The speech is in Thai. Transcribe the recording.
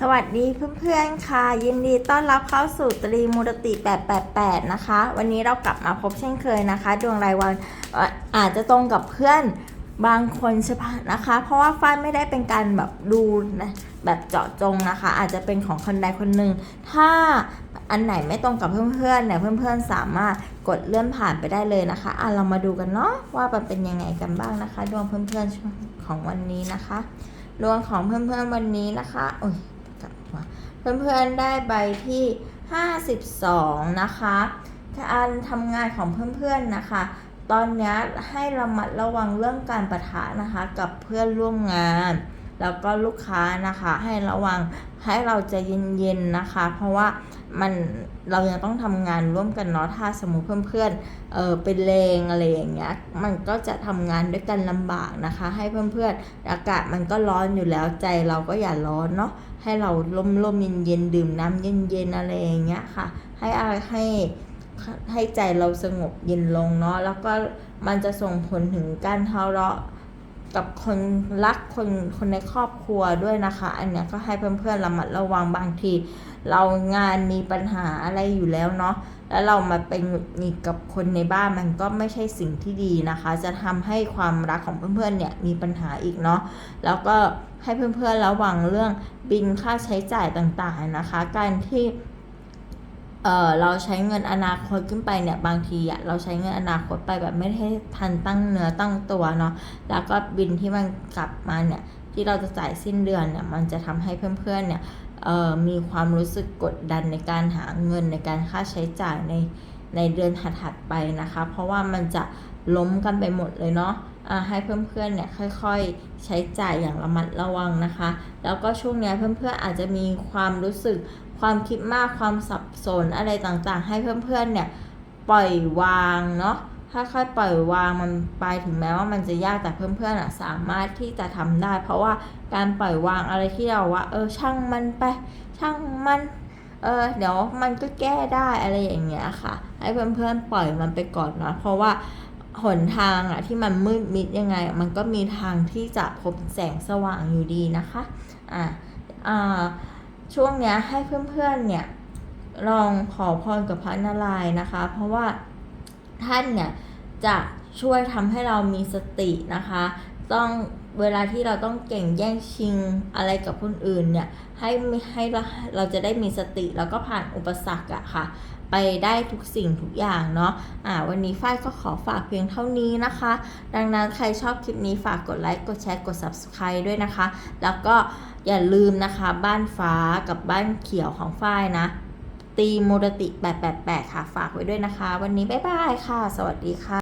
สวัสดีเพื่อนๆ ค่ะ ยินดีต้อนรับเข้าสู่ตรีมูรติ 888 นะคะ วันนี้เรากลับมาพบเช่นเคยนะคะ ดวงรายวันอาจจะตรงกับเพื่อนบางคนใช่ปะนะคะ เพราะว่าฝ้ายไม่ได้เป็นการแบบดูนะแบบเจาะจงนะคะ อาจจะเป็นของคนใดคนหนึ่งถ้าอันไหนไม่ตรงกับเพื่อนๆเนี่ยเพื่อนๆสามารถกดเลื่อนผ่านไปได้เลยนะคะอะเรามาดูกันเนาะว่ามันเป็นยังไงกันบ้างนะคะ ดวงเพื่อนๆของวันนี้นะคะ ดวงของเพื่อนๆวันนี้นะคะโอ้ย เพื่อนๆได้ใบที่ 52 นะคะการทำงานของเพื่อนๆนะคะ ตอนนี้ให้ระมัดระวังเรื่องการประทะนะคะกับเพื่อนร่วมงาน แล้วก็ลูกค้านะคะให้ระวังให้เราจะเย็นๆนะคะ เพราะว่ามันเรายังต้องทำงานร่วมกันเนาะถ้าสมมุติเพื่อนๆเออเป็นเลงอะไรอย่างเงี้ยมันก็จะทำงานด้วยกันลำบากนะคะ ให้เพื่อนๆอากาศมันก็ร้อนอยู่แล้วใจเราก็อย่าร้อนเนาะให้เราร่มๆเย็นๆดื่มน้ำเย็นๆอะไรอย่างเงี้ยค่ะ ให้อาให้ให้ใจเราสงบเย็นลงเนาะแล้วก็มันจะส่งผลถึงการทะเลาะ กับคนรักคนคนในครอบครัวด้วยนะคะ อันเนี้ยก็ให้เพื่อนๆระมัดระวังบางที เรางานมีปัญหาอะไรอยู่แล้วเนาะแล้วเรามาเป็นหงุดหงิดกับคนในบ้านมันก็ไม่ใช่สิ่งที่ดีนะคะ จะทำให้ความรักของเพื่อนๆเนี่ยมีปัญหาอีกเนาะแล้วก็ให้เพื่อนๆระวังเรื่องบินค่าใช้จ่ายต่างๆนะคะ การที่ เออเราใช้เงินอนาคตขึ้นไปเนี่ยบางทีอะเราใช้เงินอนาคตไปแบบไม่ได้ทันตั้งเนื้อตั้งตัวเนาะแล้วก็บินที่มันกลับมาเนี่ยที่เราจะจ่ายสิ้นเดือนเนี่ยมันจะทำให้เพื่อนๆเนี่ยเออมีความรู้สึกกดดันในการหาเงินในการค่าใช้จ่ายใน ในเดือนถัดๆไปนะคะ เพราะว่ามันจะล้มกันไปหมดเลยเนาะให้เพื่อนๆเนี่ยค่อยๆ ใช้จ่ายอย่างระมัดระวังนะคะ แล้วก็ช่วงนี้เพื่อนๆอาจจะมีความรู้สึกความคิดมากความสับสนอะไรต่างๆ ให้เพื่อนๆเนี่ยปล่อยวางเนาะค่อยๆปล่อยวางมันไปถึงแม้ว่ามันจะยากแต่เพื่อนๆอะสามารถที่จะทำได้ เพราะว่าการปล่อยวางอะไรที่เราว่า เออช่างมันไป ช่างมัน เออเดี๋ยวมันก็แก้ได้อะไรอย่างเงี้ยค่ะ ให้เพื่อนๆปล่อยมันไปก่อนนะเพราะว่าหนทางอะที่มันมืดมิดยังไง มันก็มีทางที่จะพบแสงสว่างอยู่ดีนะคะอ่าอ่าช่วงเนี้ยให้เพื่อนๆเนี่ยลองขอพรกับพระนารายณ์นะคะ เพราะว่าท่านเนี่ยจะช่วยทำให้เรามีสตินะคะ ต้องเวลาที่เราต้องเก่งแย่งชิงอะไรกับคนอื่นเนี่ยให้ให้เราเราจะได้มีสติแล้วก็ผ่านอุปสรรคอะค่ะ ไปได้ทุกสิ่งทุกอย่างเนาะอ่าวันนี้ฝ้ายก็ขอฝากเพียงเท่านี้นะคะ ดังนั้นใครชอบคลิปนี้ฝากกดไลค์กดแชร์กด subscribe ด้วยนะคะ แล้วก็อย่าลืมนะคะบ้านฟ้ากับบ้านเขียวของฝ้ายนะ ตีมูรติ 888 ค่ะ ฝากไว้ด้วยนะคะ วันนี้บ๊ายบายค่ะ สวัสดีค่ะ